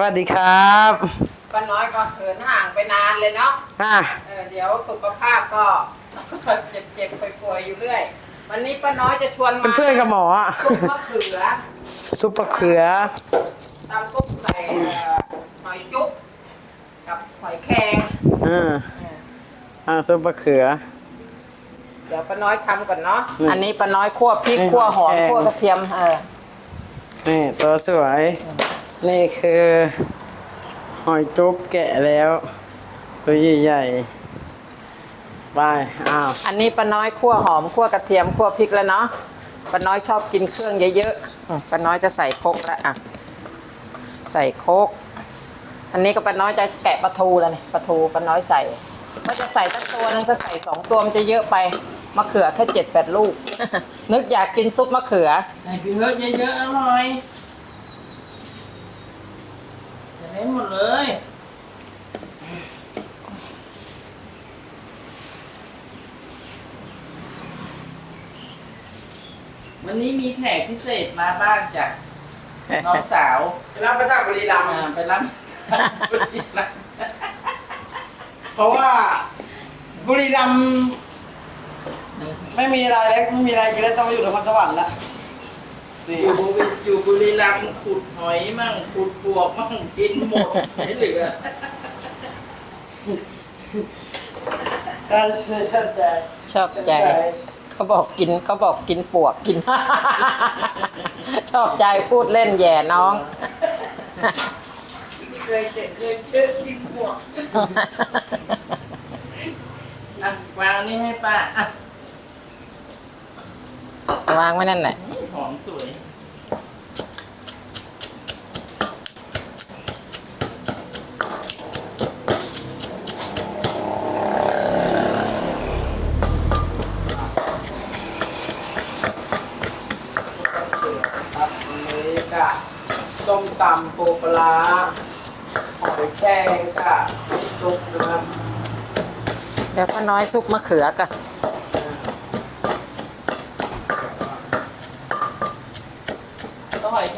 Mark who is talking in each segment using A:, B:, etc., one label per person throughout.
A: วัสดีครับ
B: ป้าน้อยก็เหินห่างไปนานเลยเนาะ
A: อะ
B: เออเดี๋ยวสุขภาพก็เจ็บเจ็บๆป่วยๆอยู่เรื่อย วันนี้ป้าน้อยจะชวน
A: เป็น
B: มา
A: เพื่อนกับหมออะ
B: ซุปมะเขือ
A: ซุปมะเขือ
B: ตำซุปใส่เอ่อหอยจุ๊บกับหอยแครง
A: อ่า
B: เออ
A: อ่าซุปมะเขือ
B: เดี๋ยวป้าน้อยทำก่อนเนาะ
A: อืม
B: อันนี้ป้าน้อยคั่วพริก
A: นี่
B: คั่วหอม
A: หอยแครง
B: คั่วกระเทียมเออ
A: นี่ตัวสวย นี่คือ หอยจุ๊บแกะแล้ว ตัวใหญ่ๆไปอ้าว
B: อันนี้ป้าน้อยคั่วหอมคั่วกระเทียมคั่วพริกแล้วเนาะป้าน้อยชอบกินเครื่องเยอะๆป้าน้อยจะใส่โคกแล้วอะ ใส่โคกอันนี้ก็ป้าน้อยจะแกะปลาทูแล้วนี่ปลาทูป้าน้อยใส่ก็จะใส่ตั้งตัวนึงจะใส่สองตัวมันจะเยอะไปมะเขือแค่เจ็ดแปดลูก นึกอยากกินซุปมะเขือ
C: ใส่ไปเยอะเยอะๆอร่อย ใส่ได้หมดเลยวันนี้มีแขกพิเศษมาบ้านจากน้องสาว
A: รับมาจากบุรีรัม
C: อ่า
A: ย์
C: ไปรับ
A: เพราะว่าบุรีรัมย์ไม่มีอะไรเล็กไม่มีอะไรกินแล้วต้องมาอยู่นครสวรรค์ละ นี่
C: อยู่บุรีอยู่บุรีรัมย์ขุดหอยมั่งขุดปวกมั่งกินหมดไม่เหลือ
A: ก็เข้าใจ
B: ชอบใจ เขาบอกกินเขาบอกกินปวกกิน ชอบใจพูดเล่นแย่น้อง
C: เคยเจอเคยเจอกินปวกอะวางนี่ให้ป้าอะ
B: วางไว้นั่นแหละ
C: ห อมสวย
A: ครับอันนี้ก็ส้มตำปูปลาร้าหอยแครงก็ซุปนะครับ
B: เดี๋ยวพ่อน้อยซุปมะเขือกัน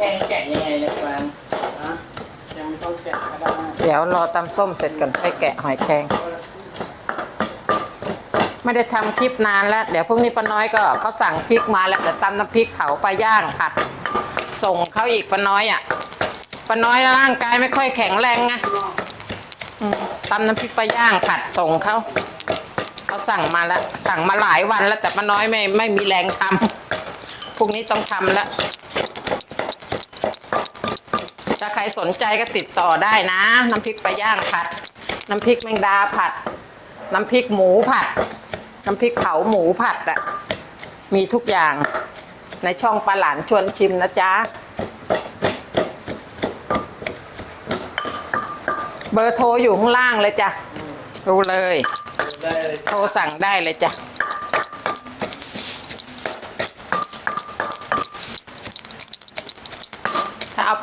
C: ก็หอยแครงแกะยังไงนะกวาง
A: นะยังไม่ต้องแกะก็ได้
B: เดี๋ยวรอตำส้มเสร็จก่อนค่อยแกะหอยแครงไม่ได้ทำคลิปนานแล้ว เดี๋ยวพรุ่งนี้ป้าน้อยก็เขาสั่งพริกมาแล้วเดี๋ยวตำน้ำพริกเผาปลาย่างผัด ส่งเขาอีกป้าน้อยอะป้าน้อยร่างกายไม่ค่อยแข็งแรงไงอืมตำน้ำพริกปลาย่างผัดส่งเขาเขาสั่งมาแล้ว สั่งมาหลายวันแล้วแต่ป้าน้อยไม่ไม่มีแรงทำพรุ่งนี้ต้องทำแล้ว ถ้าใครสนใจก็ติดต่อได้นะ น้ำพริกปลาย่างผัด น้ำพริกแมงดาผัด น้ำพริกหมูผัด น้ำพริกเผาหมูผัดอะมีทุกอย่างในช่องปลาหลานชวนชิมนะจ๊ะ เบอร์โทรอยู่ข้างล่างเลยจ้ะดูเลย
A: ได้เลย
B: โทรสั่งได้เลยจ้ะ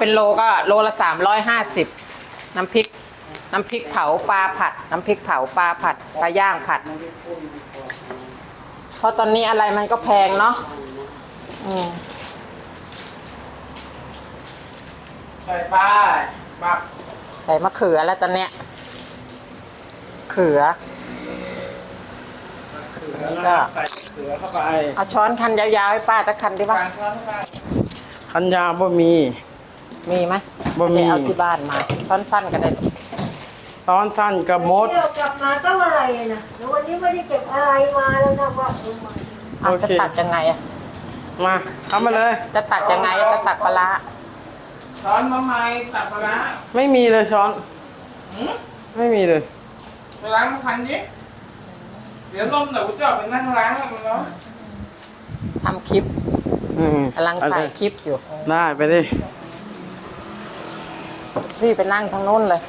B: เอาเป็นโลก็โลละสามร้อยห้าสิบน้ำพริก น้ำพริกเผาปลาผัด น้ำพริกเผาปลาผัดปลาย่างผัด เพราะตอนนี้อะไรมันก็แพงเนาะอืม
A: ใส่ไปปัก
B: ใส่มะเขือแล้วตอนเนี้ยเขือ
A: เขือนะครับใส่เขือเข้าไป
B: เอาช้อนคันยาวๆให้ป้าตะคันดิ
C: ก
B: ป่ะ
C: วางช้อนข้าง
A: คันยาวบ่มี
B: มีไหม
A: บ่มี
B: เดี๋ยวเอาที่บ้านมาช้อนสั้นก็ได้
A: ซ้อนสั้นกับมด
D: เที่ยวกลับมาต้องอะไรอะนะแล้ววันนี้ไม่ได้เก็บอะไรมาแล้วนะว่าเออมา
B: เอา
A: โอเค
B: จะตัดยังไงอะ
A: มาทำมาเลย
B: จะตัดยังไงจะตัดปลาร้า
C: ช้อนมะไม้สับปะรด
A: ไม่มีเลยช้อน
C: หืม
A: ไม่มีเลย
C: ไปล้างมาพันดิเดี๋ยวลมเดี๋ยวกูจะออกไปนั่งล้างมันแล้ว
B: ทำคลิป
A: อืม
B: กำลังถ่ายคลิปอยู่
A: ได้ไปดิ
B: พี่ไปนั่งทางโน้นเลย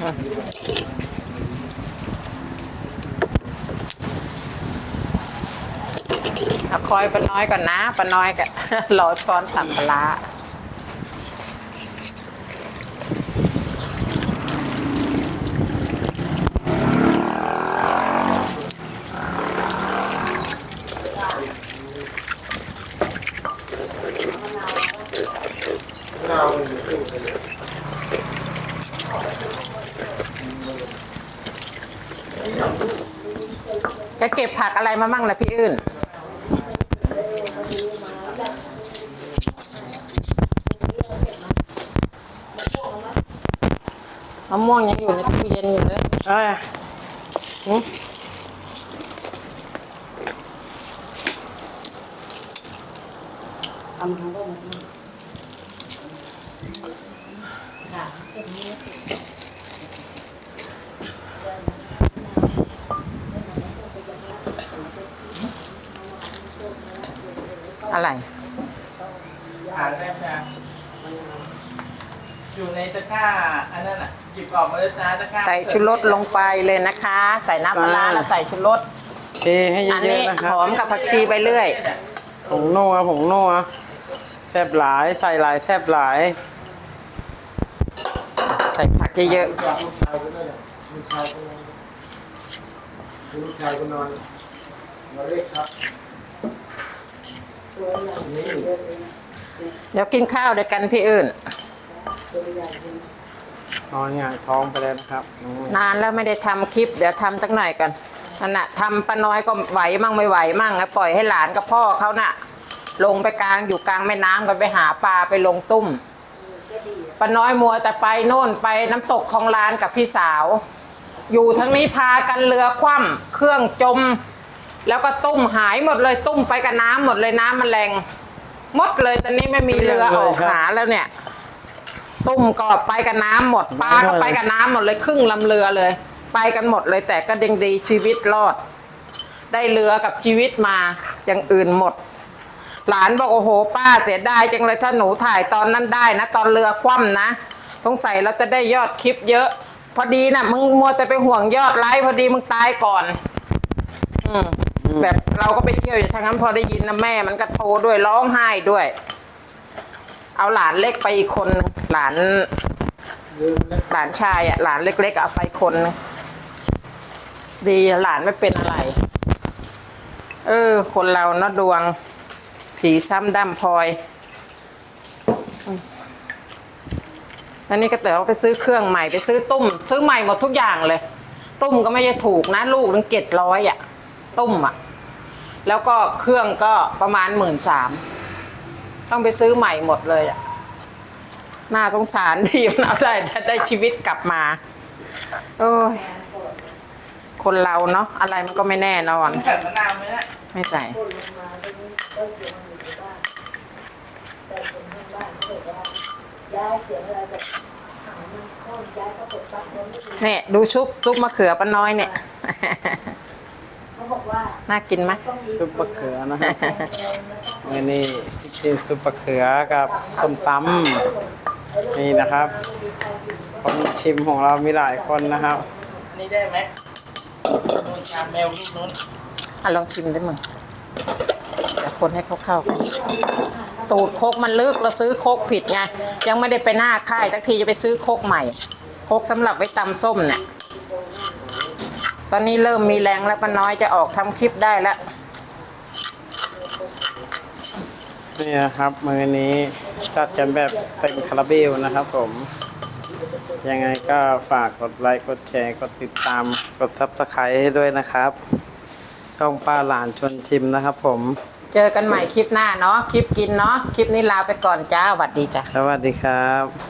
B: เอาคอยปน้อยก่อนนะปน้อยกับรอช้อนสับปลาร้าจะเก็บผักอะไรมามั่งล่ะพี่อื่น มะม่วงยังอยู่ในตู้เย็นอยู่เลย
A: เอ้ย
B: หืม อะไร
C: อ่านได้ไหมจ๊ะอยู่ในตะกร้าอันนั้นอะหยิบออกมาเลยจ้าตะกร้า
B: ใส่ชูรสลงไปเลยนะคะ ใส่น้ำปลาร้าแล้วใส่ชูรส
A: เทให้
B: อัน
A: เย
B: นี้
A: อะๆนะครั
B: ห
A: บ
B: อมกับผักชีไปเรื่อย
A: ผงนัวผงนัวแซ่บหลายใส่หลายแซ่บหลาย
B: ใส่ผักเยอะ
E: เรียกครับนี่
B: ๆเดี๋ยวกินข้าวด้วยกันพี่อื่น
A: นอนหงายท้องไปแล้วนะครับอืม
B: นานแล้วไม่ได้ทำคลิป เดี๋ยวทำสักหน่อยก่อนนั่นน่ะทำป้าน้อยก็ไหวมั่งไม่ไหวมั่งนะปล่อยให้หลานกับพ่อเขาน่ะ ลงไปกลางอยู่กลางแม่น้ำกันไปหาปลาไปลงตุ้มป้าน้อยมัวแต่ไปโน่นไปน้ำตกของลานกับพี่สาว อยู่ทั้งนี้พากันเรือคว่ำเครื่องจม แล้วก็ตุ้มหายหมดเลยตุ้มไปกับน้ำหมดเลยน้ำมันแรงหมดเลยตอนนี้ไม่มีเรือออกหาแล้วเนี่ย ตุ้มก็ไปกับน้ำหมดปลาก็ไปกับน้ำหมดเลยครึ่งลำเรือเลย ไปกันหมดเลยแต่ก็ยังดีชีวิตรอด ได้เรือกับชีวิตมาอย่างอื่นหมด หลานบอกโอ้โห ป้าเสียดายจังเลยถ้าหนูถ่ายตอนนั้นได้นะ ตอนเรือคว่ำนะสงสัยเราจะได้ยอดคลิปเยอะ พอดีนะมึงมัวแต่ไปห่วงยอดไลค์พอดีมึงตายก่อน อืม แบบเราก็ไปเที่ยวอยู่ทางนั้นพอได้ยินนะแม่มันก็โทรด้วยร้องไห้ด้วย เอาหลานเล็กไปอีกคนหลาน หลานชายอะหลานเล็ก ๆ เอาไปคน ดีหลานไม่เป็นอะไร เออ คนเราเนาะดวง ผีซ้ำดำพลอยอืมแล้วนี่ก็เต๋อไปซื้อเครื่องใหม่ไปซื้อตุ้ม ซื้อใหม่หมดทุกอย่างเลย ตุ้มก็ไม่ใช่ถูกนะ ลูกนึงเจ็ดร้อยอะ ตุ้มอะ แล้วก็เครื่องก็ประมาณหมื่นสามต้องไปซื้อใหม่หมดเลยอะน่าสงสารที่มันเอาได้ได้ชีวิตกลับมาโอ้ยคนเราเนาะอะไรมันก็ไม่แน่นอน
C: ใส่มะนาวไหมนะ
B: ไม่ใส่
D: เสียงอะไเนี่
B: ยดูชุบซุปมะเขือป้าน้อยเนี่ย น่ากินไหม
D: ต้องมี
A: ซุปมะเขือนะครับวันนี้ซิกเนซุปมะเขือกับส้มตำนี่นะครับคนชิมของเรามีหลายคนนะครับ
C: นี่ได้ไหมนูนชาแมวลูกนู้น
B: อะลองชิมได้มึงเดี๋ยวคนให้เขาเข้ากันตูดโคกมันลึกเราซื้อโคกผิดไงยังไม่ได้ไปหน้าค่ายทักทีจะไปซื้อโคกใหม่ โคกสำหรับไว้ตำส้มเนี่ย ตอนนี้เริ่มมีแรงแล้วป้าน้อยจะออกทำคลิปได้แล้ว
A: นี่นะครับมือนี้จัดกันแบบเต็มคาราเบลนะครับผม ยังไงก็ฝากกดไลค์กดแชร์กดติดตามกดทับตะไคร้ให้ด้วยนะครับช่องป้าหลานชวนชิมนะครับผม
B: เจอกันใหม่คลิปหน้าเนาะคลิปกินเนาะคลิปนี้ลาไปก่อนจ้าสวัสดีจ้ะ
A: สวัสดีครับ